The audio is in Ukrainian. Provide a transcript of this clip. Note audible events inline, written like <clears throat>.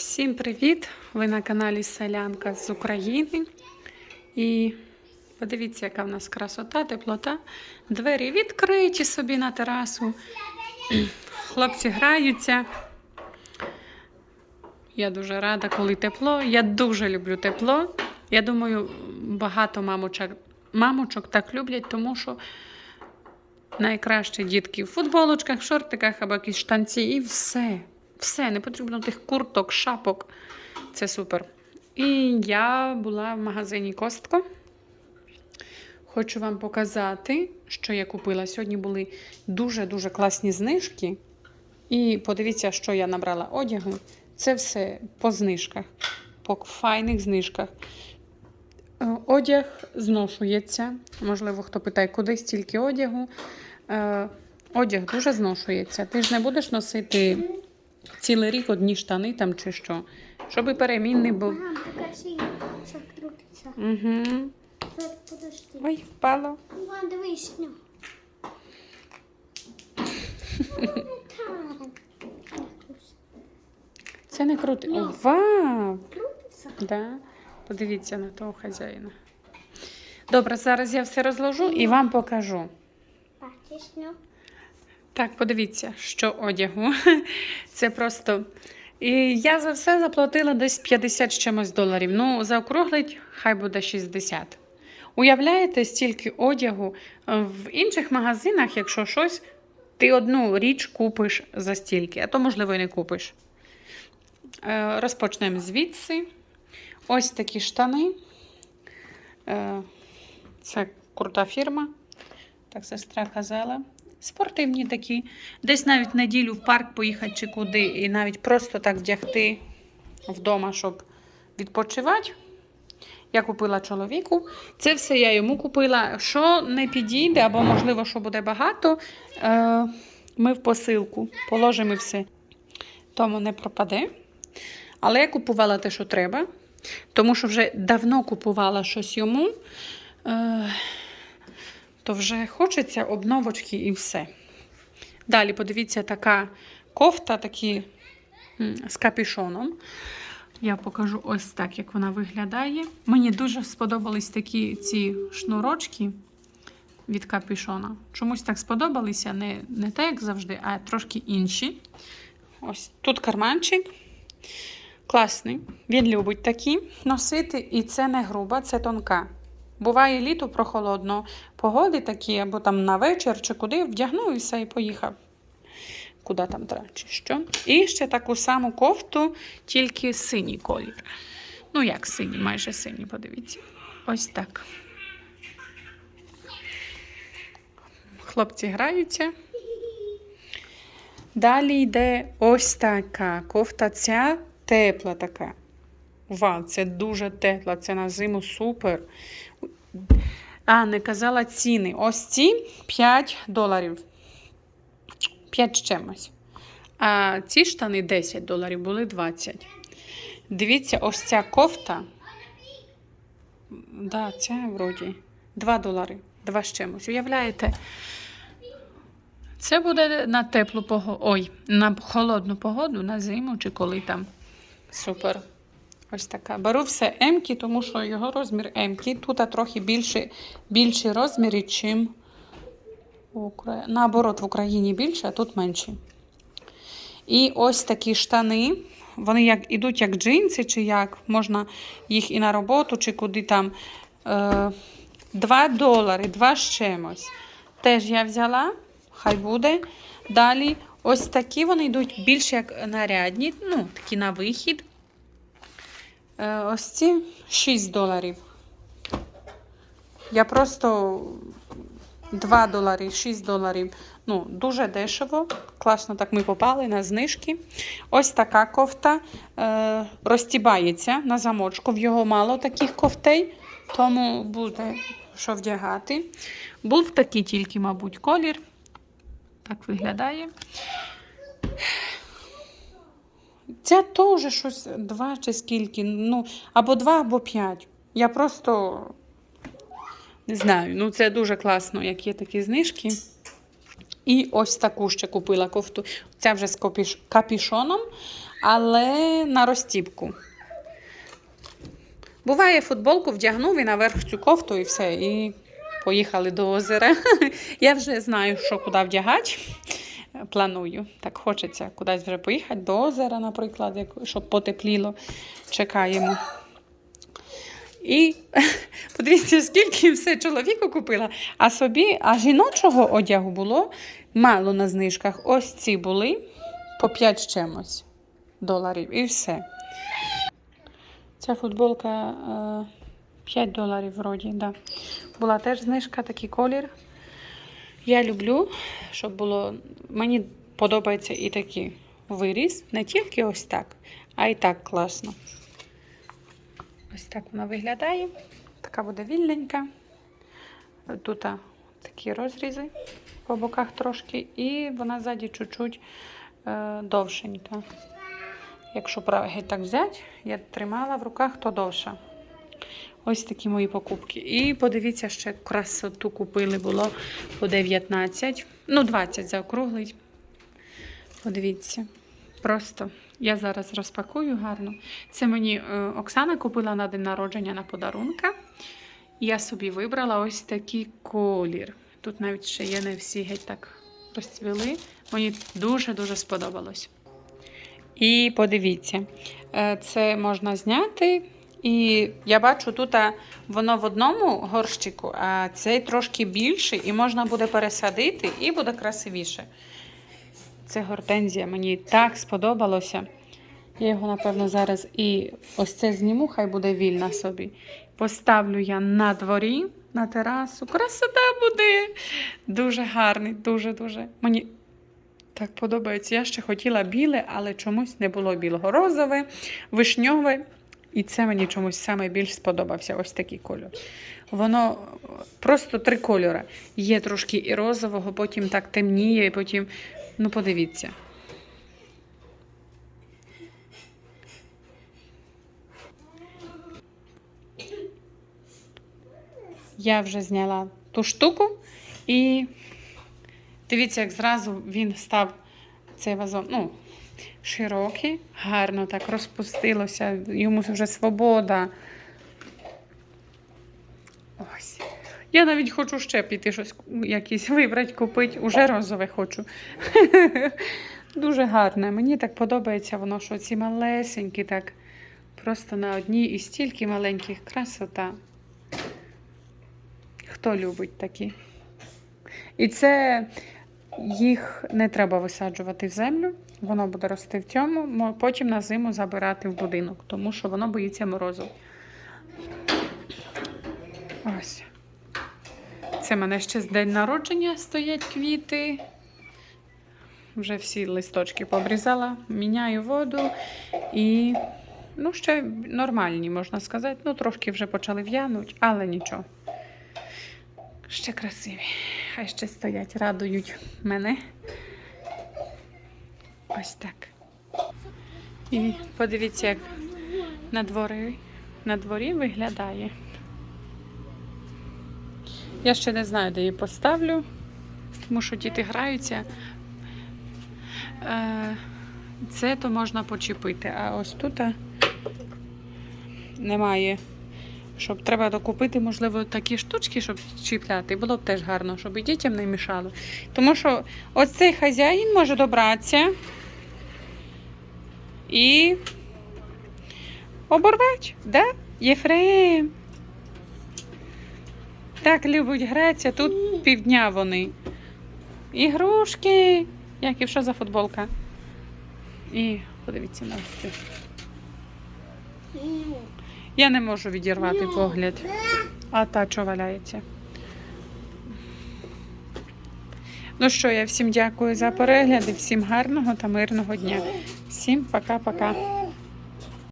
Всім привіт! Ви на каналі Селянка з України. І подивіться, яка в нас красота, теплота. Двері відкриті собі на терасу. <clears throat> Хлопці граються. Я дуже рада, коли тепло. Я дуже люблю тепло. Я думаю, багато мамочок, мамочок так люблять, тому що найкраще дітки в футболочках, в шортиках або якісь штанці, і все. Все, не потрібно тих курток, шапок. Це супер. І я була в магазині Костко. Хочу вам показати, що я купила. Сьогодні були дуже-дуже класні знижки. І подивіться, що я набрала одягу. Це все по знижках, по файних знижках. Е, Одяг зношується. Можливо, хто питає, куди стільки одягу. Е, Одяг дуже зношується. Ти ж не будеш носити цілий рік одні штани там чи що. Щоб перемінний був. Мам, покажи, що крутиться. Угу. Подожди. Ой, впало. Вон, дивись, ну. Це не круто. Ну. О, вау! Крутиться? Да. Подивіться на того хазяїна. Добре, зараз я все розложу і вам покажу. Бачиш, ну. Так, подивіться, що одягу. <laughs> Це просто. І я за все заплатила десь 50 з чимось доларів. Ну, заокруглить, хай буде 60. Уявляєте, стільки одягу Е, в інших магазинах, якщо щось, ти одну річ купиш за стільки, а то, можливо, і не купиш. Е, Розпочнемо звідси. Ось такі штани. Е, Це крута фірма. Так, сестра казала. Спортивні такі. Десь навіть неділю в парк поїхати чи куди, і навіть просто так вдягти вдома, щоб відпочивати. Я купила чоловіку. Це все я йому купила. Що не підійде, або, можливо, що буде багато, е, ми в посилку положимо все. Тому не пропаде. Але я купувала те, що треба, тому що вже давно купувала щось йому. То вже хочеться обновочки і все. Далі, подивіться, така кофта, такі з капюшоном. Я покажу ось так, як вона виглядає. Мені дуже сподобались такі ці шнурочки від капюшона. Чомусь так сподобалися, не, не так, як завжди, а трошки інші. Ось тут карманчик. Класний. Він любить такі носити, і це не груба, це тонка. Буває літо прохолодно, погоди такі, або там на вечір чи куди, вдягнув і і поїхав. Куди там треба, чи що. І ще таку саму кофту, тільки синій колір. Ну, як синій, майже синій, подивіться. Ось так. Хлопці граються. Далі йде ось така кофта. Ця тепла така. Вау, це дуже тепла, це на зиму супер. А, не казала ціни. Ось ці 5 доларів. 5 з чимось. А ці штани 10 доларів, були 20. Дивіться, ось ця кофта. Да, ця вроді 2 долари. 2 з чимось. Уявляєте? Це буде на теплу погоду. Ой, на холодну погоду, на зиму чи коли там. Супер. Ось така. Беру все М-ки, тому що його розмір М-ки. Тут трохи більше, більші розміри, чим в наоборот, в Україні більше, а тут менші. І ось такі штани. Вони як, ідуть як джинси, чи як. Можна їх і на роботу, чи куди там. Е, 2 долари, 2 з чимось. Теж я взяла, хай буде. Далі ось такі вони йдуть більш як нарядні, ну, такі на вихід. Е, ось ці 6 доларів. Я просто 2 долари, 6 доларів. Ну, дуже дешево. Класно так ми попали на знижки. Ось така кофта е, розтібається на замочку. В його мало таких кофтей, тому буде що вдягати. Був такий тільки, мабуть, колір. Так виглядає. Ця теж щось два чи скільки. Ну, або два, або п'ять. Я просто не знаю. Ну, це дуже класно, як є такі знижки. І ось таку ще купила кофту. Ця вже з капішоном. але на розтіпку. Буває, футболку вдягнув і наверх цю кофту і все. І поїхали до озера. <laughs> Я вже знаю, що куди вдягати. Планую. Так хочеться кудись вже поїхати до озера, наприклад, щоб потепліло. Чекаємо. І <laughs> подивіться, скільки все чоловіку купила, а собі, а жіночого одягу було мало на знижках. Ось ці були по 5 з чимось доларів і все. Ця футболка е, 5 доларів вроді, да. Була теж знижка, такий колір. Я люблю, щоб було. Мені подобається і такий виріз, не тільки ось так, а й так класно. Ось так вона виглядає. Така буде вільненька. Тут такі розрізи по боках трошки, і вона ззаді чуть-чуть е, довшенька. Якщо геть так взяти, я тримала в руках, то довша. Ось такі мої покупки. І подивіться, ще красоту купили було по 19. Ну, 20 заокруглить. Подивіться. Просто я зараз розпакую гарно. Це мені е, Оксана купила на день народження на подарунка. Я собі вибрала ось такий колір. Тут навіть ще є не всі геть так розцвіли. Мені дуже-дуже сподобалось. І подивіться, е, це можна зняти. І я бачу, тут воно в одному горщику, а цей трошки більший, і можна буде пересадити, і буде красивіше. Це гортензія, мені так сподобалося. Я його, напевно, зараз і ось це зніму, хай буде вільна собі. Поставлю я на дворі, на терасу. Красота буде. Дуже гарний, дуже-дуже. Мені так подобається. Я ще хотіла біле, але чомусь не було білого. Розове, вишньове. І це мені чомусь саме більш сподобався ось такий кольор. Воно просто три кольори. Є трошки і розового, потім так темніє, і потім. Ну, подивіться. Я вже зняла ту штуку і дивіться, як зразу він став цей вазон. Ну, широкий, гарно так розпустилося, йому вже свобода. Ось. Я навіть хочу ще піти щось якісь вибрати, купити. Уже розове хочу. <laughs> Дуже гарне. Мені так подобається воно, що ці малесенькі, так просто на одній і стільки маленьких красота. Хто любить такі? І це їх не треба висаджувати в землю, воно буде рости в цьому, потім на зиму забирати в будинок, тому що воно боїться морозу. Ось. Це мене ще з день народження стоять квіти. Вже всі листочки пообрізала, міняю воду і ну, ще нормальні, можна сказати. Ну, трошки вже почали в'януть, але нічого. Ще красиві. Хай ще стоять, радують мене. Ось так. І подивіться, як на дворі, на дворі виглядає. Я ще не знаю, де її поставлю, тому що діти граються. Е, Це то можна почепити, а ось тут немає. Щоб треба докупити, можливо, такі штучки, щоб чіпляти. Було б теж гарно, щоб і дітям не мішало. Тому що ось цей хазяїн може добратися і оборвати, да? Єфрем. Так любить гратися, тут півдня вони. Ігрушки. Як і що за футболка? І подивіться на цю. Я не можу відірвати погляд. А та що валяється. Ну що, я всім дякую за перегляд і всім гарного та мирного дня. Всім пока-пока.